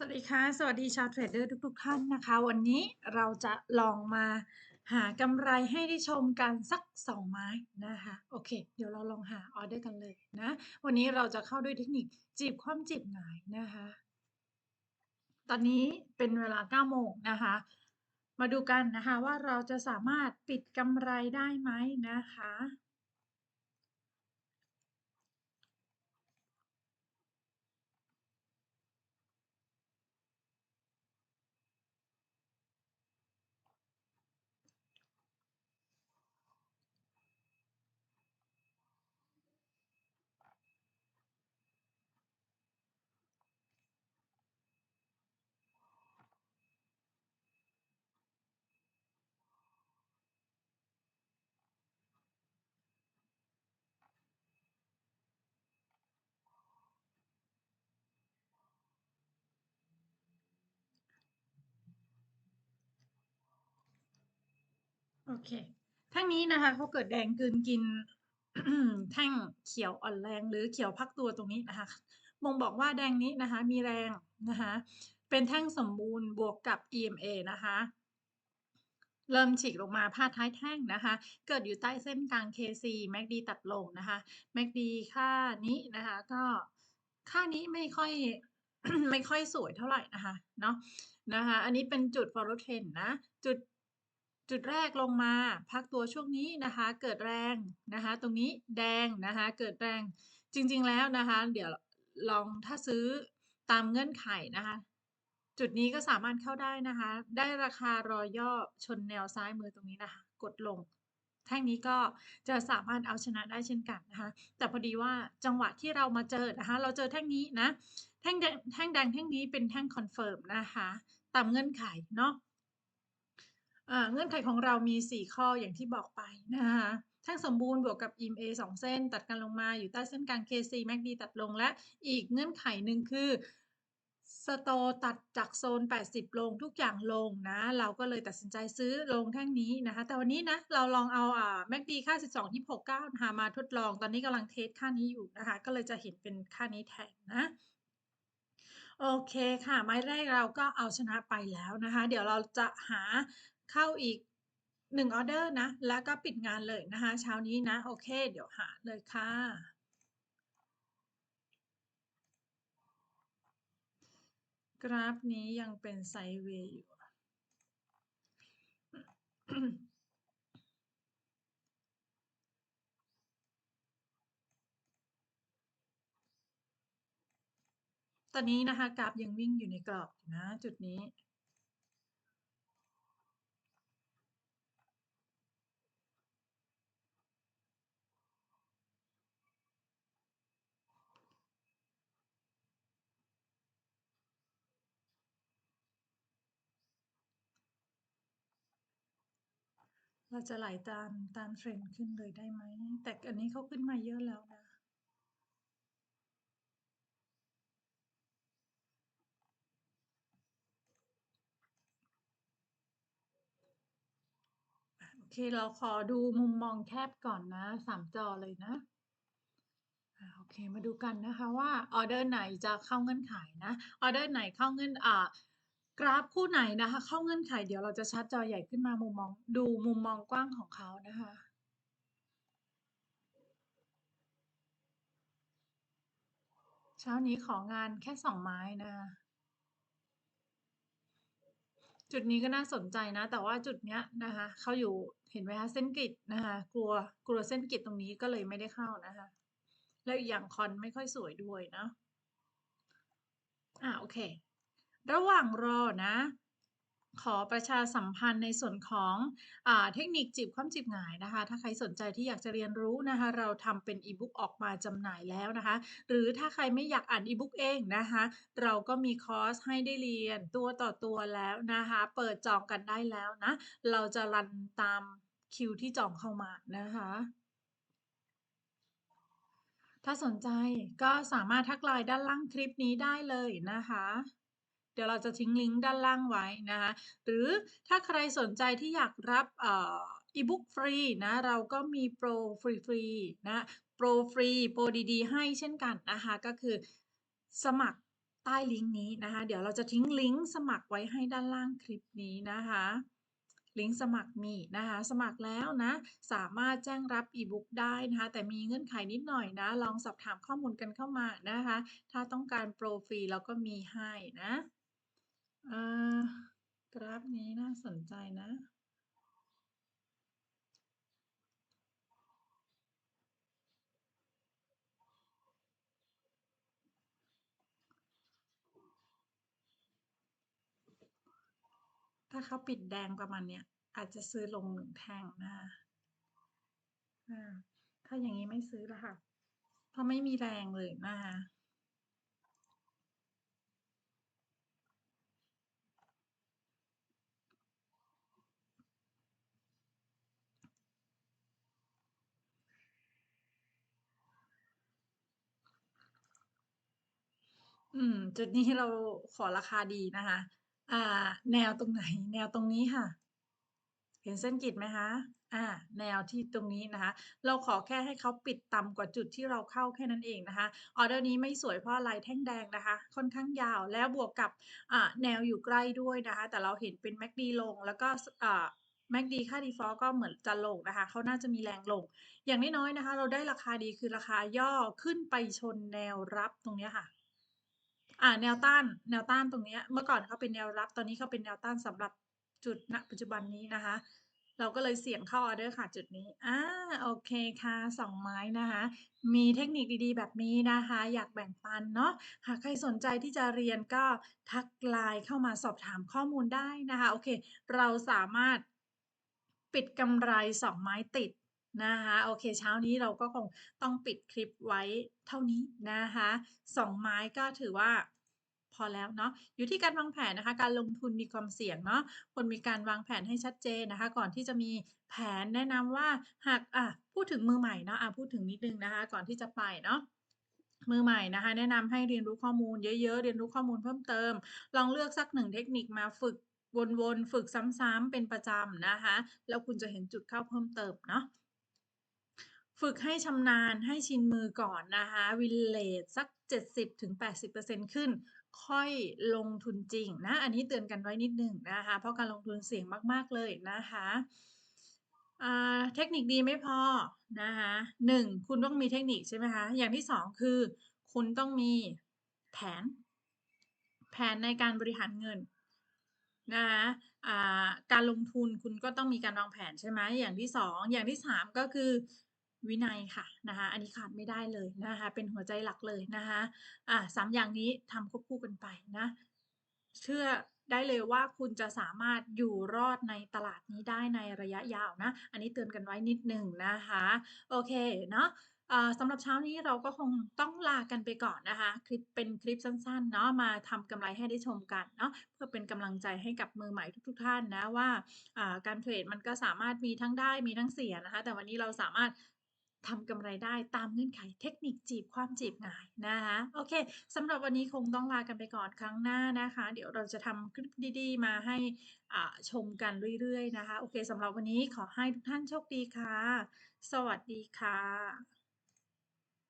สวัสดีค่ะ สวัสดีชาวเทรดเดอร์ทุกๆท่านนะคะ วันนี้เราจะลองมาหากำไรให้ได้ชมกันสัก 2 ไม้นะคะโอเค เดี๋ยวเราลองหาออเดอร์กันเลยนะ วันนี้เราจะเข้าด้วยเทคนิคจีบคว่ำจีบหงายนะคะ ตอนนี้เป็นเวลา 9 โมงนะคะ มาดูกันนะคะว่าเราจะสามารถปิดกำไรได้ไหมนะคะ โอเคแท่งนี้นะคะเขาเกิดแดงกืนกินแท่งเขียวอ่อนแรงหรือเขียวพักตัวตรงนี้นะคะบ่งบอกว่าแดงนี้นะคะมีแรงนะคะเป็นแท่งสมบูรณ์บวกกับ EMA นะคะเริ่มฉีกลงมาพาดท้ายแท่งนะคะ เกิดอยู่ใต้เส้นกลาง KC MACD ตัดลงนะคะ MACD ค่านี้นะคะ ก็ค่านี้ไม่ค่อยไม่ค่อยสวยเท่าไหร่นะคะเนาะนะคะ อันนี้เป็นจุด follow trend นะ จุด จุดแรกลงมาพักตัวช่วงนี้นะคะ เกิดแรงนะคะ ตรงนี้แดงนะคะ เกิดแรงจริง ๆแล้วนะคะ เดี๋ยวลองถ้าซื้อตามเงื่อนไขนะคะ จุดนี้ก็สามารถเข้าได้นะคะ ได้ราคารอย่อชนแนวซ้ายมือตรงนี้นะคะ กดลง แท่งนี้ก็จะสามารถเอาชนะได้เช่นกันนะคะ แต่พอดีว่าจังหวะที่เรามาเจอนะคะ เราเจอแท่งนี้นะแท่งแดงแท่งแดงแท่งนี้เป็นแท่งคอนเฟิร์มนะคะ ตามเงื่อนไขเนาะ เงื่อนไขของเรามี 4 ข้ออย่างที่บอกไปนะคะแท่งสมบูรณ์บวกกับ EMA 2 เส้น ตัดกันลงมาอยู่ใต้เส้นกลาง KC MACD ตัดลงและอีกเงื่อนไขหนึ่งคือสโตตัดจากโซน 80 ลงทุกอย่างลงนะ เราก็เลยตัดสินใจซื้อลงแท่งนี้นะคะ แต่วันนี้นะ เราลองเอาอ่า MACD ค่า 12ที่69นะคะมาทดลองตอนนี้กำลังเทสค่านี้อยู่นะคะ ก็เลยจะเห็นเป็นค่านี้แทนนะ โอเคค่ะ ไม้แรกเราก็เอาชนะไปแล้วนะคะ เดี๋ยวเราจะหา เข้าอีกหนึ่งออเดอร์นะ แล้วก็ปิดงานเลยนะคะเช้านี้นะ โอเค เดี๋ยวหาเลยค่ะ กราฟนี้ยังเป็นไซด์เวย์อยู่ ตอนนี้นะคะ กราฟยังวิ่งอยู่ในกรอบนะ จุดนี้ เราจะไหลตามตามเทรนด์ขึ้นเลยได้ไหม แต่อันนี้เขาขึ้นมาเยอะแล้วนะโอเค เราขอดูมุมมองแคบก่อนนะสามจอเลยนะโอเค มาดูกันนะคะว่าออเดอร์ไหนจะเข้าเงื่อนไขนะ ออเดอร์ไหนเข้าเงื่อนอ่า กราฟคู่ไหนนะคะ เข้าเงื่อนไขเดี๋ยวเราจะชัดจอใหญ่ขึ้นมามุมมองดูมุมมองกว้างของเขานะคะเช้านี้ของานแค่สองไม้นะ จุดนี้ก็น่าสนใจนะ แต่ว่าจุดเนี้ยนะคะ เขาอยู่เห็นไหมคะเส้นกริดนะคะ กลัวกลัวเส้นกริดตรงนี้ก็เลยไม่ได้เข้านะคะ แล้วอย่างคอนไม่ค่อยสวยด้วยเนาะอ่าโอเค ระหว่างรอนะ ขอประชาสัมพันธ์ในส่วนของอเทคนิคจีบคว่ำจีบหงายนะคะ ถ้าใครสนใจที่อยากจะเรียนรู้นะคะ เราทำเป็นอีบุ๊กออกมาจำหน่ายแล้วนะคะ หรือถ้าใครไม่อยากอ่านอีบุ๊กเองนะคะ เราก็มีคอร์สให้ได้เรียนตัวต่อตัวแล้วนะคะ เปิดจองกันได้แล้วนะ เราจะรันตามคิวที่จองเข้ามานะคะถ้าสนใจก็สามารถทักไลน์ด้านล่างคลิปนี้ได้เลยนะคะ ดี๋ยวเราจะทิ้งลิงก์ด้านล่างไว้นะคะหรือถ้าใครสนใจที่อยากรับอีบุ๊กฟรีนะเราก็มีโปรฟรีๆนะโปรฟรีโปรดีๆ ให้เช่นกันนะคะก็คือสมัครใต้ลิงก์นี้นะคะเดี๋ยวเราจะทิ้งลิงก์สมัครไว้ให้ด้านล่างคลิปนี้นะคะลิงก์สมัครมีนะคะ สมัครแล้วนะ สามารถแจ้งรับอีบุ๊กได้นะคะ แต่มีเงื่อนไขนิดหน่อยนะ ลองสอบถามข้อมูลกันเข้ามานะคะ ถ้าต้องการโปรฟรีเราก็มีให้นะ อ่อกราฟนี้น่าสนใจนะ ถ้าเขาปิดแดงประมาณเนี้ย อาจจะซื้อลงหนึ่งแท่งนะะถ้าอย่างนี้ไม่ซื้อแล้วค่ะ เพราะไม่มีแรงเลยนะคะ อืม จุดนี้เราขอราคาดีนะคะ อ่า แนวตรงไหน แนวตรงนี้ค่ะ เห็นเส้นกรีดไหมคะ อ่า แนวที่ตรงนี้นะคะ เราขอแค่ให้เขาปิดต่ำกว่าจุดที่เราเข้าแค่นั้นเองนะคะ ออเดอร์นี้ไม่สวยเพราะอะไรแท่งแดงนะคะ ค่อนข้างยาวแล้วบวกกับอ่าแนวอยู่ใกล้ด้วยนะคะ แต่เราเห็นเป็น MACD ลงแล้วก็อ่า MACD ค่า Default ก็เหมือนจะลงนะคะ เขาน่าจะมีแรงลง อย่างน้อยๆนะคะ เราได้ราคาดีคือราคาย่อขึ้นไปชนแนวรับตรงนี้ค่ะ อ่าแนวต้านแนวต้านตรงนี้เมื่อก่อนเขาเป็นแนวรับ ตอนนี้เขาเป็นแนวต้านสำหรับจุดณปัจจุบันนี้นะคะ เราก็เลยเสี่ยงเข้าออเดอร์ค่ะจุดนี้อ่าโอเคค่ะ2ไม้นะคะ มีเทคนิคดีๆ แบบนี้นะคะ อยากแบ่งปันเนาะหากใครสนใจที่จะเรียนก็ทัก LINE เข้ามาสอบถามข้อมูลได้นะคะ โอเค เราสามารถปิดกำไร 2 ไม้ติด นะคะโอเคเช้านี้เราก็คงต้องปิดคลิปไว้เท่านี้นะคะ2ไม้ก็ถือว่าพอแล้วเนาะอยู่ที่การวางแผนนะคะ การลงทุนมีความเสี่ยงเนาะควรมีการวางแผนให้ชัดเจนนะคะ ก่อนที่จะมีแผนแนะนำว่าหากอ่าพูดถึงมือใหม่เนาะอ่าพูดถึงนิดนึงนะคะ ก่อนที่จะไปเนาะมือใหม่นะคะ แนะนำให้เรียนรู้ข้อมูลเยอะๆ เรียนรู้ข้อมูลเพิ่มเติม ลองเลือกสัก1เทคนิคมาฝึกวนๆ ฝึกซ้ำๆเป็นประจำนะคะ แล้วคุณจะเห็นจุดเข้าเพิ่มเติมเนาะ ฝึกให้ชำนาญให้ชินมือก่อนนะคะ Win Rate สัก 70-80%ขึ้น ค่อยลงทุนจริงนะ อันนี้เตือนกันไว้นิดหนึ่งนะคะ เพราะการลงทุนเสี่ยงมาก ๆ เลยนะคะเทคนิคดีไม่พอนะคะ1คุณต้องมีเทคนิคใช่ไหมคะ อย่างที่2คือ คุณต้องมีแผน แผนในการบริหารเงินนะคะการลงทุนคุณก็ต้องมีการวางแผนใช่ไหมอย่างที่ 2 อย่างที่ 3 ก็คือ วินัยค่ะนะคะอันนี้ขาดไม่ได้เลยนะคะเป็นหัวใจหลักเลยนะคะอ่า3อย่างนี้ทำควบคู่กันไปนะเชื่อได้เลยว่าคุณจะสามารถอยู่รอดในตลาดนี้ได้ในระยะยาวนะ อันนี้เตือนกันไว้นิดหนึ่งนะคะ โอเคเนาะสำหรับเช้านี้เราก็คงต้องลากันไปก่อนนะคะ คลิปเป็นคลิปสั้นๆเนาะมาทำกำไรให้ได้ชมกันเนาะเพื่อเป็นกำลังใจให้กับมือใหม่ทุก ๆ ท่านนะว่าการเทรดมันก็สามารถมีทั้งได้มีทั้งเสียนะคะ แต่วันนี้เราสามารถ ทำกำไรได้ตามเงื่อนไขเทคนิคจีบความจีบง่ายนะคะโอเคสำหรับวันนี้คงต้องลากันไปก่อนครั้งหน้านะคะ เดี๋ยวเราจะทำคลิปดีๆ มาให้อ่าชมกันเรื่อยๆนะคะ โอเคสำหรับวันนี้ขอให้ทุกท่านโชคดีค่ะ สวัสดีค่ะ